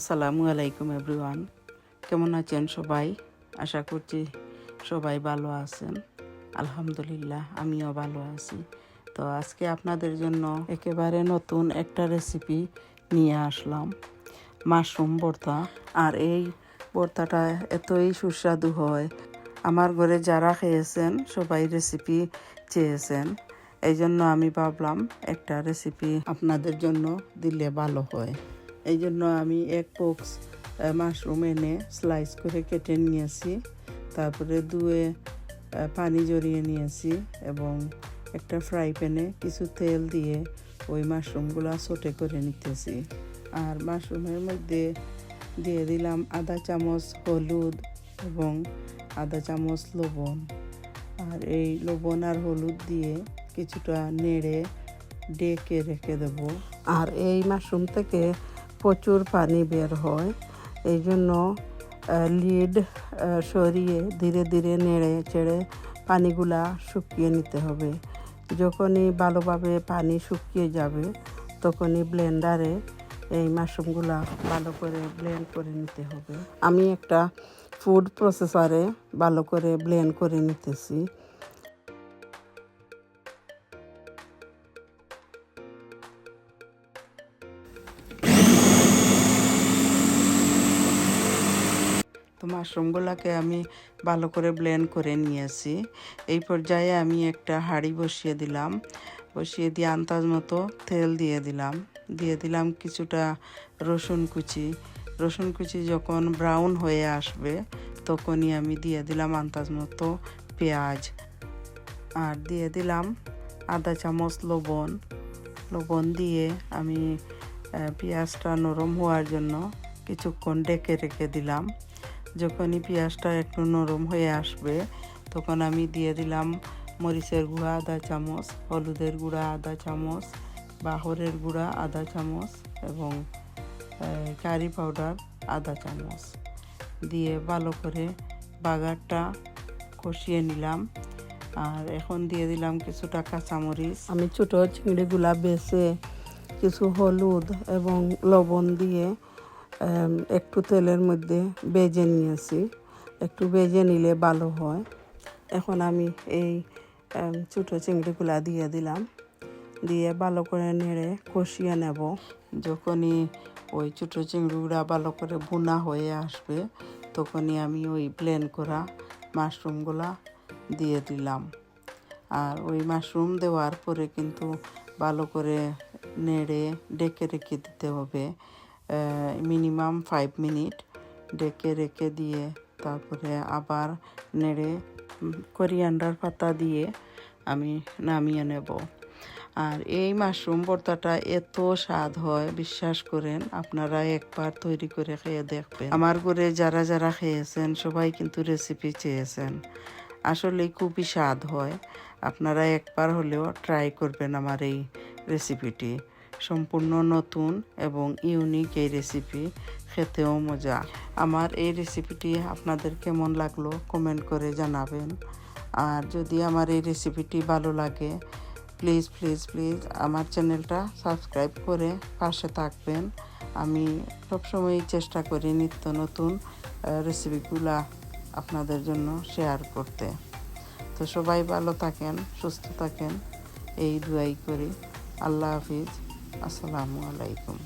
আসসালামু আলাইকুম এভরিওয়ান। কেমন আছেন সবাই? আশা করছি সবাই ভালো আছেন। আলহামদুলিল্লাহ, আমিও ভালো আছি। তো আজকে আপনাদের জন্য একেবারে নতুন একটা রেসিপি নিয়ে আসলাম। মাশরুম ভর্তা। আর এই ভর্তাটা এতই সুস্বাদু হয়। আমার ঘরে যারা খেয়েছেন, সবাই রেসিপি চেয়েছেন। এই জন্য আমি ভাবলাম একটা রেসিপি আপনাদের জন্য দিলে ভালো হয়। এই জন্য আমি এক বক্স মাশরুম এনে স্লাইস করে কেটে নিয়েছি। তারপরে আহ, পানি জড়িয়ে নিয়েছি এবং একটা ফ্রাই প্যানে কিছু তেল দিয়ে ওই মাশরুমগুলো সোটে করে নিতেছি। আর মাশরুমের মধ্যে দিয়ে দিলাম আধা চামচ হলুদ এবং আধা চামচ লবণ। আর এই লবণ আর হলুদ দিয়ে কিছুটা নেড়ে ডেকে রেখে দেব। আর এই মাশরুম থেকে প্রচুর পানি বের হয়। এই জন্য লিড সরিয়ে ধীরে ধীরে নেড়ে চেড়ে পানিগুলা শুকিয়ে নিতে হবে। যখনই ভালোভাবে পানি শুকিয়ে যাবে, তখনই ব্লেন্ডারে এই মাশরুমগুলা ভালো করে ব্লেন্ড করে নিতে হবে। আমি একটা ফুড প্রসেসারে ভালো করে ব্লেন্ড করে নিতেছি। তো মাশরুমগুলোকে আমি ভালো করে ব্লেন্ড করে নিয়েছি। এই পর্যায়ে আমি একটা হাঁড়ি বসিয়ে দিলাম। বসিয়ে দিয়ে আন্দাজ মতো তেল দিয়ে দিলাম। দিয়ে দিলাম কিছুটা রসুন কুচি। রসুন কুচি যখন ব্রাউন হয়ে আসবে, তখনই আমি দিয়ে দিলাম আন্দাজ মতো পেঁয়াজ। আর দিয়ে দিলাম আধা চামচ লবণ। লবণ দিয়ে আমি পেঁয়াজটা নরম হওয়ার জন্য কিছুক্ষণ ডেকে রেখে দিলাম। যখনই পেঁয়াজটা একটু নরম হয়ে আসবে, তখন আমি দিয়ে দিলাম মরিচের গুঁড়া আধা চামচ, হলুদের গুঁড়া আধা চামচ, বাহরের গুঁড়া আধা চামচ এবং কারি পাউডার আধা চামচ। দিয়ে ভালো করে বাগারটা কষিয়ে নিলাম। আর এখন দিয়ে দিলাম কিছুটা কাঁচামরিচ। আমি ছোটো চিংড়িগুলা বেছে কিছু হলুদ এবং লবণ দিয়ে একটু তেলের মধ্যে বেজে নিয়েছি। একটু বেজে নিলে ভালো হয়। এখন আমি এই ছোটো চিংড়িগুলা দিয়ে দিলাম। দিয়ে ভালো করে নেড়ে কষিয়ে নেব। যখনই ওই ছোটো চিংড়িগুলা ভালো করে বোনা হয়ে আসবে, তখনই আমি ওই ব্লেন্ড করা মাশরুমগুলা দিয়ে দিলাম। আর ওই মাশরুম দেওয়ার পরে কিন্তু ভালো করে নেড়ে ডেকে রেখে দিতে হবে। মিনিমাম ফাইভ মিনিট ডেকে রেখে দিয়ে তারপরে আবার নেড়ে কোরিয়ান্ডার পাতা দিয়ে আমি নামিয়ে নেব। আর এই মাশরুম ভর্তাটা এত স্বাদ হয়, বিশ্বাস করেন, আপনারা একবার তৈরি করে খেয়ে দেখবেন। আমার ঘরে যারা যারা খেয়েছেন, সবাই কিন্তু রেসিপি চেয়েছেন। আসলে খুবই স্বাদ হয়। আপনারা একবার হলেও ট্রাই করবেন আমার এই রেসিপিটি সম্পূর্ণ নতুন এবং ইউনিক এই রেসিপি খেতেও মজা। আমার এই রেসিপিটি আপনাদের কেমন লাগল কমেন্ট করে জানাবেন। আর যদি আমার এই রেসিপিটি ভালো লাগে প্লিজ প্লিজ প্লিজ আমার চ্যানেলটা সাবস্ক্রাইব করে পাশে থাকবেন। আমি সবসময়ই চেষ্টা করি নিত্য নতুন রেসিপিগুলা আপনাদের জন্য শেয়ার করতে। তো সবাই ভালো থাকেন, সুস্থ থাকেন, এই দুয়াই করি। আল্লাহ হাফিজ। আসসালামু আলাইকুম।